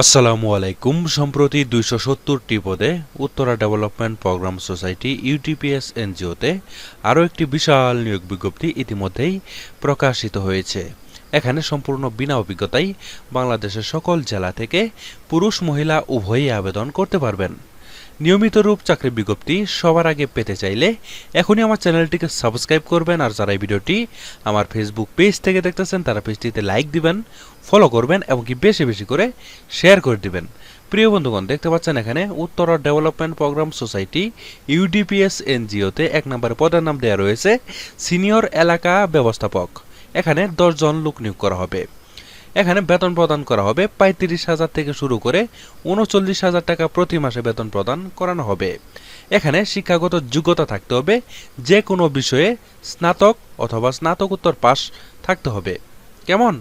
আসসালামু আলাইকুম। সম্প্রতি দুইশো সত্তরটি পদে Uttara development programme society UTPS এনজিওতে আরও একটি বিশাল নিয়োগ বিজ্ঞপ্তি ইতিমধ্যেই প্রকাশিত হয়েছে। এখানে সম্পূর্ণ বিনা অভিজ্ঞতায় বাংলাদেশের সকল জেলা থেকে পুরুষ মহিলা উভয়ই আবেদন করতে পারবেন। নিয়মিত রূপ চাকরি বিজ্ঞপ্তি সবার আগে পেতে চাইলে এখনই আমার চ্যানেলটিকে সাবস্ক্রাইব করবেন আর যারা এই ভিডিওটি আমার ফেসবুক পেজ থেকে দেখতেছেন, তারা পেজটিতে লাইক দিবেন ফলো করবেন এবং কি বেশি বেশি করে শেয়ার করে দিবেন। প্রিয় বন্ধুগণ, দেখতে পাচ্ছেন এখানে Uttara development programme society UDPS এনজিওতে এক নম্বরে পদের নাম দেওয়া রয়েছে সিনিয়র এলাকা ব্যবস্থাপক। এখানে দশজন লোক নিয়োগ করা হবে। এখানে বেতন প্রদান করা হবে পঁয়ত্রিশ হাজার থেকে শুরু করে উনচল্লিশ হাজার টাকা প্রতি মাসে বেতন প্রদান করানো হবে। এখানে শিক্ষাগত যোগ্যতা থাকতে হবে যে কোনো বিষয়ে স্নাতক অথবা স্নাতকোত্তর পাস থাকতে হবে। কেমন?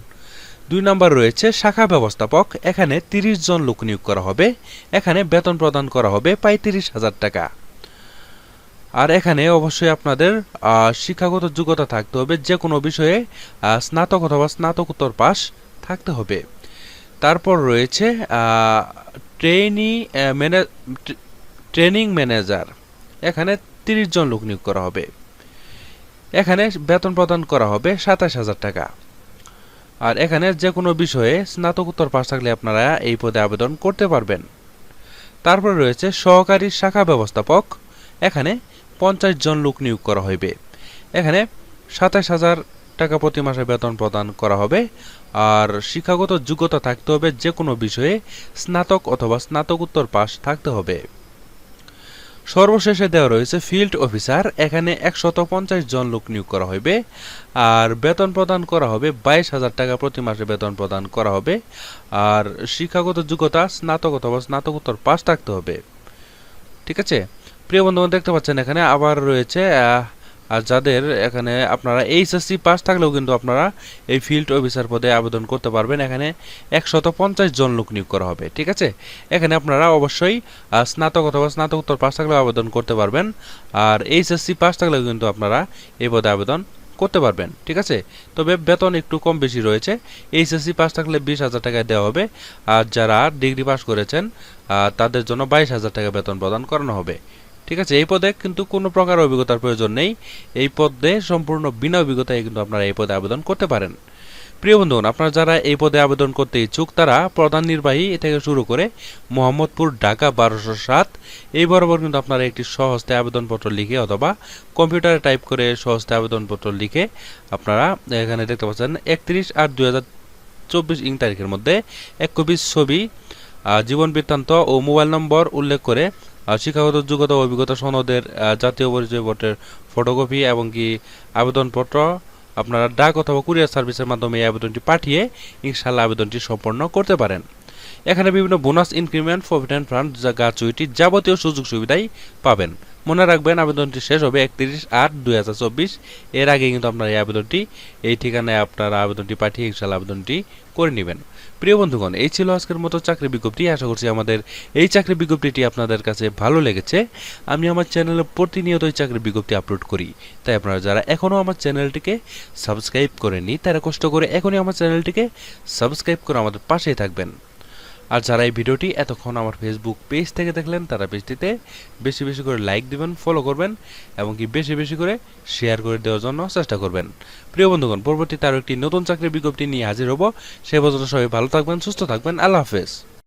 দুই নাম্বার রয়েছে, শাখা ব্যবস্থাপক, এখানে তিরিশ জন লোক নিয়োগ করা হবে, এখানে বেতন প্রদান করা হবে পঁয়ত্রিশ হাজার টাকা। আর এখানে অবশ্যই আপনাদের শিক্ষাগত যোগ্যতা থাকতে হবে, যে কোনো বিষয়ে স্নাতক অথবা স্নাতকোত্তর পাস থাকতে হবে। তারপর রয়েছে ট্রেনি ট্রেনিং ম্যানেজার, এখানে তিরিশ জন লোক নিয়োগ করা হবে। এখানে বেতন প্রদান করা হবে সাতাশ হাজার টাকা। আর এখানে যে কোনো বিষয়ে স্নাতকোত্তর পাস থাকলে আপনারা এই পদে আবেদন করতে পারবেন। তারপরে রয়েছে সহকারী শাখা ব্যবস্থাপক। এখানে পঞ্চাশ জন লোক নিয়োগ করা হইবে। এখানে সাতাশ হাজার টাকা প্রতি মাসে বেতন প্রদান করা হবে। আর শিক্ষাগত যোগ্যতা থাকতে হবে যে কোনো বিষয়ে স্নাতক অথবা স্নাতকোত্তর পাশ থাকতে হবে। সর্বশেষে দেওয়া রয়েছে ফিল্ড অফিসার, এখানে একশত পঞ্চাশ জন লোক নিয়োগ করা হবে। আর বেতন প্রদান করা হবে বাইশ হাজার টাকা প্রতি মাসে বেতন প্রদান করা হবে। আর শিক্ষাগত যোগ্যতা স্নাতক অথবা স্নাতকোত্তর পাশ থাকতে হবে। ঠিক আছে? প্রিয় বন্ধু দেখতে পাচ্ছেন এখানে আবার রয়েছে আর যাদের এখানে আপনারা এইচএসসি পাস থাকলেও কিন্তু আপনারা এই ফিল্ড অফিসার পদে আবেদন করতে পারবেন। এখানে একশত পঞ্চাশ জন লোক নিয়োগ করা হবে, ঠিক আছে? এখানে আপনারা অবশ্যই স্নাতক অথবা স্নাতকোত্তর পাস থাকলেও আবেদন করতে পারবেন। আর এইচএসসি পাস থাকলেও কিন্তু আপনারা এই পদে আবেদন করতে পারবেন, ঠিক আছে? তবে বেতন একটু কম বেশি রয়েছে। এইচএসসি পাস থাকলে বিশ হাজার টাকা দেওয়া হবে। আর যারা ডিগ্রি পাস করেছেন তাদের জন্য বাইশ হাজার টাকা বেতন প্রদান করানো হবে। ঠিক আছে? এই পদে কিন্তু কোনো প্রকার অভিজ্ঞতার প্রয়োজন নেই। এই পদে সম্পূর্ণ বিনা অভিজ্ঞতায় কিন্তু আপনারা এই পদে আবেদন করতে পারেন। প্রিয় বন্ধুগণ, আপনারা যারা এই পদে আবেদন করতে ইচ্ছুক, তারা প্রধান নির্বাহী থেকে শুরু করে মোহাম্মদপুর, ঢাকা, বারোশো সাত, এই বরাবর কিন্তু আপনারা একটি সহজতে আবেদনপত্র লিখে অথবা কম্পিউটারে টাইপ করে সহজতে আবেদনপত্র লিখে আপনারা এখানে দেখতে পাচ্ছেন একত্রিশ আট দুই হাজার চব্বিশ ইং তারিখের মধ্যে এক কপি ছবি জীবন বৃত্তান্ত ও মোবাইল নম্বর উল্লেখ করে শিক্ষাগত যোগ্যতা অভিজ্ঞতা সনদের জাতীয় পরিচয় পত্রের ফটোকপি এবং কি আবেদনপত্র, আপনারা ডাক অথবা কুরিয়ার সার্ভিসের মাধ্যমে এই আবেদনটি পাঠিয়ে ইনশাল্লাহ আবেদনটি সম্পন্ন করতে পারেন। এখানে বিভিন্ন bonus increment, provident fund gratuity যাবতীয় সুযোগ সুবিধাই পাবেন। মনে রাখবেন, আবেদনটি শেষ হবে একত্রিশ আট দুই হাজার চব্বিশ। এর আগে কিন্তু আপনার এই আবেদনটি, এই ঠিকানায় আপনারা আবেদনটি পাঠিয়ে ইনশাল্লাহ আবেদনটি করে নেবেন। প্রিয় বন্ধুগণ, এই ছিল আজকের মতো চাকরি বিজ্ঞপ্তি। আশা করছি আমাদের এই চাকরি বিজ্ঞপ্তিটি আপনাদের কাছে ভালো লেগেছে। আমি আমার চ্যানেলে প্রতিনিয়ত এই চাকরি বিজ্ঞপ্তি আপলোড করি। তাই আপনারা যারা এখনও আমার চ্যানেলটিকে সাবস্ক্রাইব করেননি, তারা কষ্ট করে এখনই আমার চ্যানেলটিকে সাবস্ক্রাইব করে আমাদের পাশেই থাকবেন। আর যারা এই ভিডিওটি এতক্ষণ আমার ফেসবুক পেজ থেকে দেখলেন, তারা পেজটিতে বেশি বেশি করে লাইক দিবেন ফলো করবেন এবং কি বেশি বেশি করে শেয়ার করে দেওয়ার জন্য চেষ্টা করবেন। প্রিয় বন্ধুগণ, পরবর্তীতে আরও একটি নতুন চাকরির বিজ্ঞপ্তি নিয়ে হাজির হব। সে পর্যন্ত সবাই ভালো থাকবেন, সুস্থ থাকবেন। আল্লাহ হাফেজ।